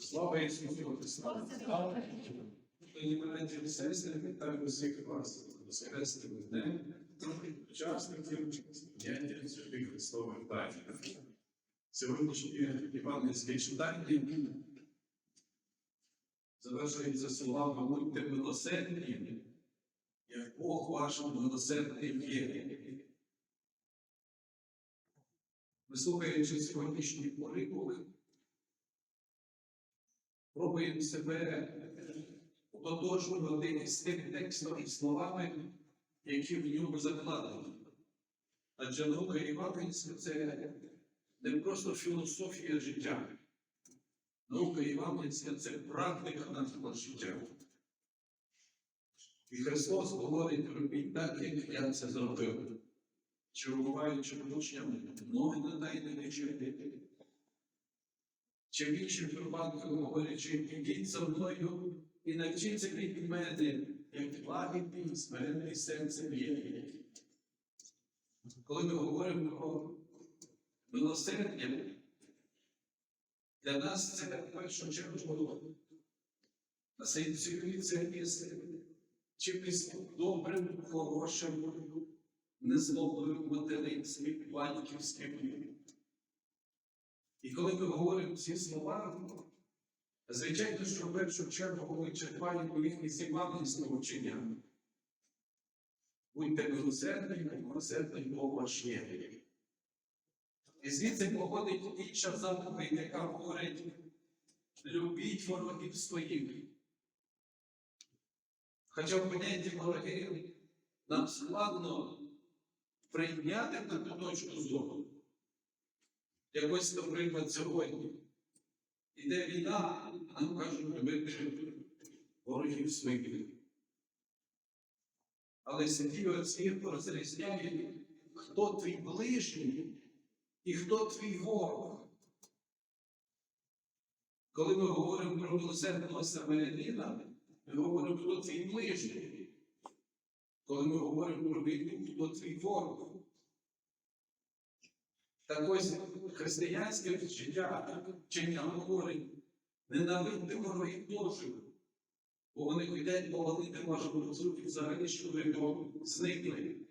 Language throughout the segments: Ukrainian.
Слава Ісусу Христу! Нині мене сестри, вітаю усіх вас з Хрестим днем, учасників діяння Святої Христової Тайни. Сьогоднішнє євангельське читання завершується словами «Будьте милосердні, як Бог ваш милосердний є». Вислухаючи сьогоднішній пориковик, пробуємо себе ототожнювати з тим текстом і словами, які в ньому закладені. Адже наука євангельська це не просто філософія життя. Наука євангельська це практика нашого життя. І Христос говорить, робіть так, як я це зробив. Чергуваючи учнями, ноги на дайте не чути. Чи в інших випадках говорячи, ідіть за мною і навчіться від мене, як лагідний, смиренний серцем є. Коли ми говоримо про милосердя, для нас це в першу чергу асоціюється із чимось добрим, хорошим, незлобним материнським, батьківським. І коли ми говоримо ці слова, звичайно, що в першу чергу ми черпаємо із євангельського вчення. Будьте милосердні, милосердний Бог ваш є. І звідси походить інша заповідь, яка говорить, любіть ворогів своїх. Хоча в понятті ворогів нам складно прийняти таку точку зору. Якось, наприклад, сьогодні іде війна, а нам кажуть, любити ворогів своїх. Але святі отці розрізняють, хто твій ближній і хто твій ворог. Коли ми говоримо про милосердного самарянина, ми говоримо, хто твій ближній. Коли ми говоримо про війну, хто твій ворог. Так ось християнське життя вчення говорить, ненавидьте ворогів Божих, бо вони ходять повалити вашу розумі взагалі, що ви зникли.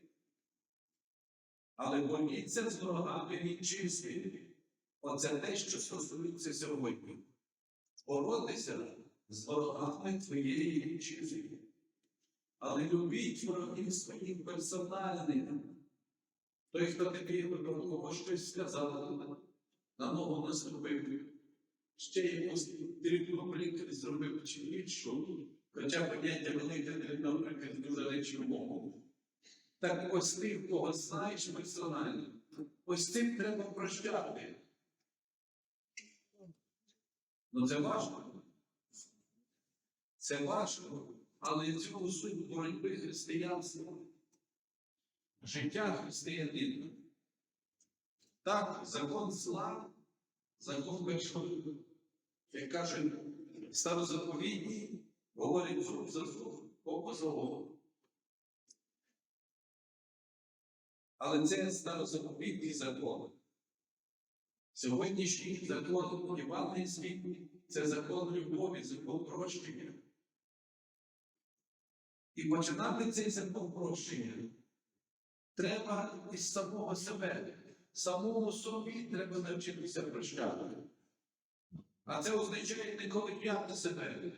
Але боріться з ворогами вітчизни. Оце те, що стосується сьогодні. Боротися з ворогами твоєї вітчизни. Але любіть ворогів своїх персональних. Той, хто тобі про кого щось сказав, на ногу наступив, ще якусь дрібну плінку зробив чи іншу, хоча поняття велике, наприклад, за речі мову. Так ось ти, кого знаєш персонально, ось цим треба прощати. Ну це важко. Це важко, але цього суть боротьби християнства життя християнина. Так, закон зла, закон першого, як каже старозаповідні, говорить зуб за зуб, око за око. Але це старозаповідний закон. Сьогоднішній закон Євангельський – це закон любові, закон прощення. І починати цей закон прощення треба із самого себе. Самому собі треба навчитися прощати. А це означає не колип'яти себе.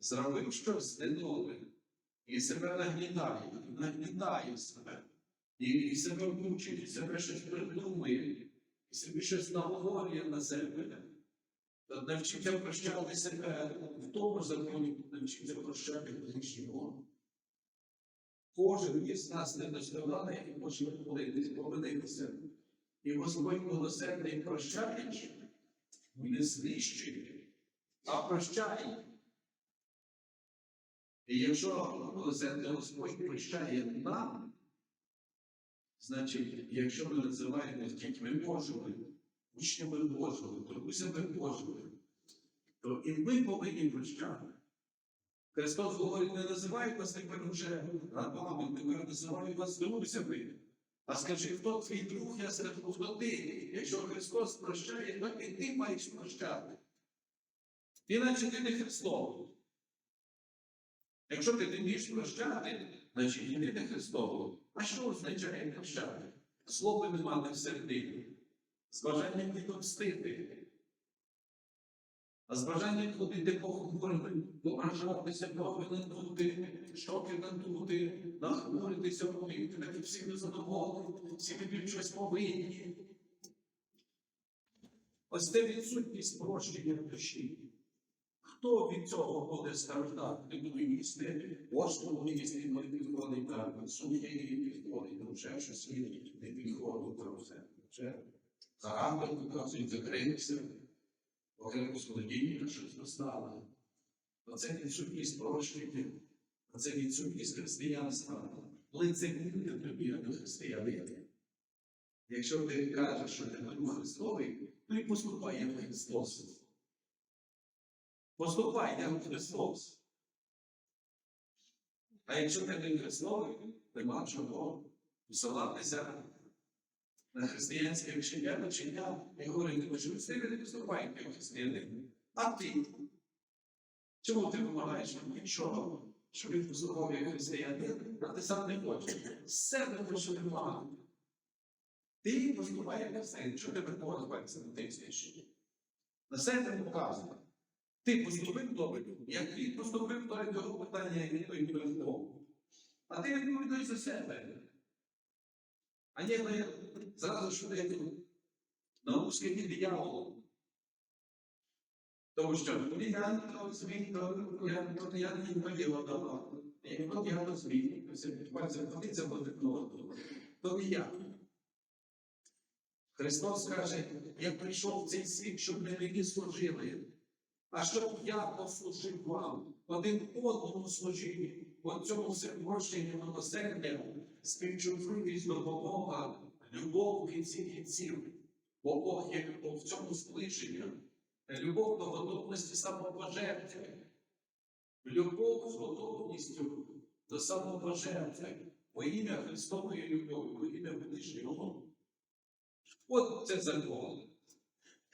Зробив щось недобре. І себе нагнітає, нагнітає себе. І, себе мучить, і себе щось придумує, і собі щось наговорює на себе. Навчиться прощати себе в тому законі, навчиться прощати ближнього. Кожен із нас не недосконалий і може помилитись, помилитися. І Господь милосердний прощаючи, не знищує, а прощає. І якщо милосердний Господь прощає нам, значить, якщо ми називаємо дітьми Божими, учнями Божими, друзями Божими, то і ми повинні прощати. Христос говорить, не називаю вас тепер уже рабами, тепер називаю вас друзями. А скажи, хто твій друг, я скажу, хто ти. Якщо Христос прощає, то і ти маєш прощати. Іначе ти не Христов. Якщо ти не вмієш прощати, значить і ти не Христово. А що означає прощати? Слово не мати всередині. З бажанням відомстити. А з бажанням ходити похмурими, ображатися, повинути, щоки надути, нахмуритися, такі всі незадоволені, всі тобі щось повинні. Ось це відсутність прощення душі. Хто від цього буде страждати? Ти буду їсти, Господу їсти, не підходить так, судді не підходить, ну ще щось не підходить про все. Характер показують, закритися, окремо солодіння, щось достало. Оце відсутність прощення, оце відсутність християнства. Лицемір'я тобі до християнина. Якщо ти кажеш, що ти Дух Христовий, то й поступай як Христос. Поступай як Христос. А якщо ти не Христовий, нема чого посилатися на християнське вчення, вчення і говорити, що ви не поступай як християнин. А ти? Чому ти вимагаєш від нічого, що він поступав як християнин, а ти сам не хочеш? Себе хочеш вимагати. Ти поступай як християнин, що тебе погодиться на тим свідченні? На себе показує. Ти поступив добре, як він поступив, то його питання як і відповідь передового. А ти відповідаєш за себе. А ні, ми зразу швидко на узкий дияволу. Тому що я не розумію, я я не поділа давно. Якщо я розумію, це буде то не я. Христос каже, я прийшов в цей світ, щоб ми мені служили. А щоб я послужив вам, один одному служив, у цьому всепрошенні милосердя, співчутливість до Бога, любов в кінці кінців, бо Бог є в цьому зближення, любов до готовності самопожертви, любов з готовністю до самопожертви, во ім'я Христової любові, во ім'я ближнього. От це закон.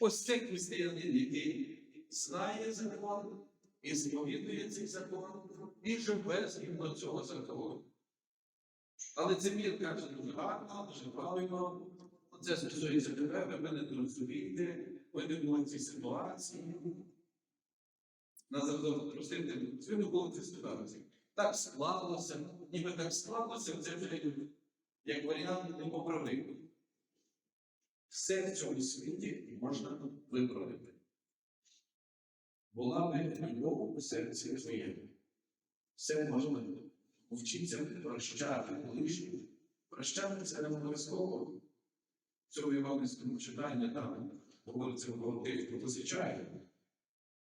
Ось це християнин, який знає закон, і сповідує цей закон, і живе згідно цього закону. Але це мір каже дуже гарно, дуже правильно. Це стосується тебе, ви мене не розумієте, ви не були в цій ситуації. Нас завжди простити, ви не були цій ситуації. Так склалося, ніби так склалося, це вже як варіант непоправимий. Все в цьому світі можна виправити. Була би любов у серці твоєму. Все можливо. Вчіться прощати ближніх. Прощати це не обов'язково. В цьому іванському читанні там говориться про тих, хто посичає.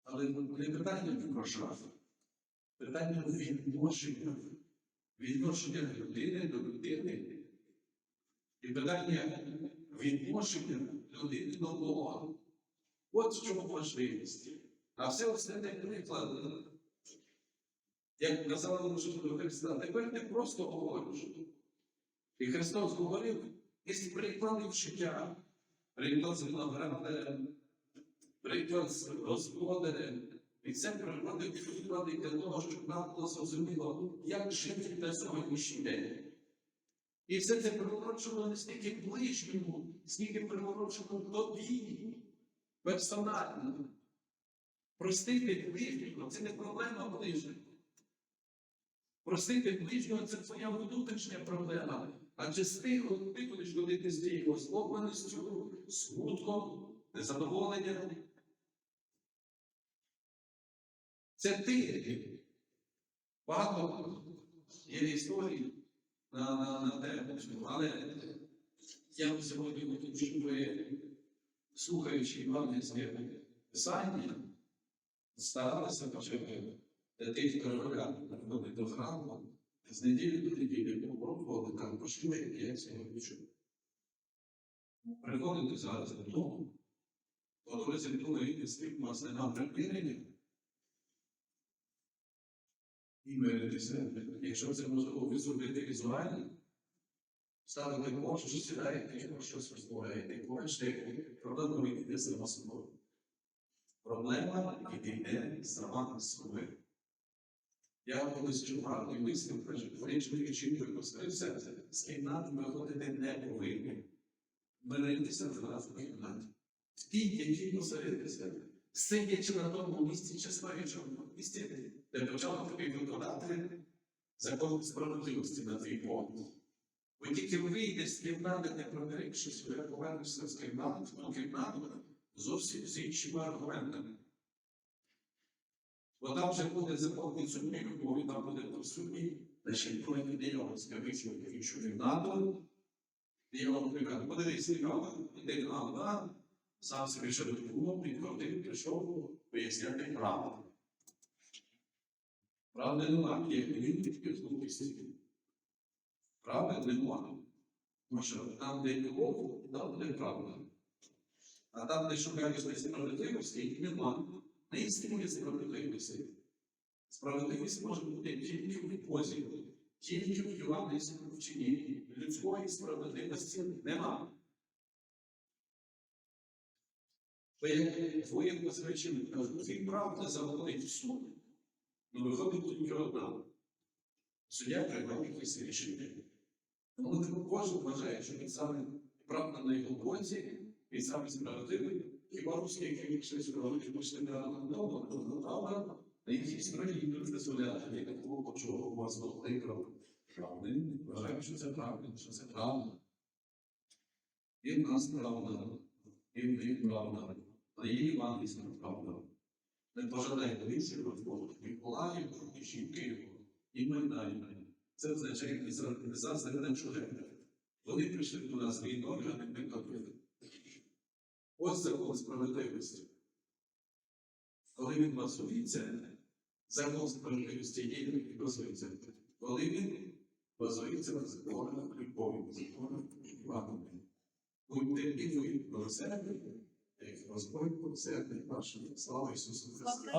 Але не питання прощати. Питання відношення. Відношення людини до людини. І питання відношення людини до Бога. От в чому важливість. А все остальне приклад, як казали до Христа, тепер ти просто говориш. І Христос говорив із прикладів життя, приклад з виноградарем, приклад з господарем. І це приводить приклади для того, щоб нам зрозуміло, як жити на сьогоднішній день. І все це приворочено не стільки ближньому, скільки приворочено тобі персонально. Простити ближнього це не проблема ближнього. Простити ближнього це твоя внутрішня проблема. Адже з тих, ти будеш ходити з тією озлобленістю, смутком, незадоволенням. Це ти. Багато є історій на, на, на тему, але я сьогодні щоб слухаючи Івангельське писання, старалися почати тих корабля робити до храму, з неділі до неділі попробували, кажуть, пошли, я цього хочу. Приходити зараз додому, подивитися думаю, скільки у вас не нам припинення, і миритися, якщо це можливо зробити візуально, ставите кошти, сідаєте, щось розмовляєте, кошти, проблема вийде сама собою. Проблема яка йде сама собою. Я колись чув гарний вислів, каже, коли чоловік жінкою посередився, з кімнати виходити не повинні. Беретеся зразу в кімнаті. В тій, якій посередитися, сидячи на тому місці, чи на місці, де почав тобі виконати закон справедливості на твій погляд. Бо тільки вийдеш з кімнати, не проникшись, коли повернешся з кімнати, в кімнату зовсім з іншими аргументами. Там вже буде закон відсутній, бо він там буде присутній, лише коли не його скажуть, в іншу кімнату, і його приказ. Подивись, цікаво, іде на сам собі ще допомогу, підходив, прийшов поясняти правду. Правди немає, є тільки в глупості. Правди немає. Тому що там, де любов, там буде правда. А там, де шукаєш справедливості, їх немає. Не існує справедливості. Справедливість може бути тільки в любові, тільки в євангельському вченні. Людської справедливості як твоє посвячення кажуть, він правда заводить в суд, але виходить тільки одна. Суддя приймає якісь рішення. Тому кожен вважає, що він саме правда на його боці, він саме справедливий, хіба русські, які щось робить, пішли на дому, то правда, на їхній стороні їм не дозволяє, як такого почого у вас головний кров. Правда, вважаю, що це правда, що це правда. І в нас правда, і в них правда, а її євангельська правда. Не пожалей дивіться розмову, Миколаїв, і Києву, і Майдані. Це означає не зазнання чужих. Вони прийшли до нас війною, а не ми копили. Ось закон справедливості. Коли він базується, закон справедливості є і базується. Коли він базується на законах любові, законах Іванові. Будьте і ви як Господь милосердний вашим. Слава Ісусу Христу!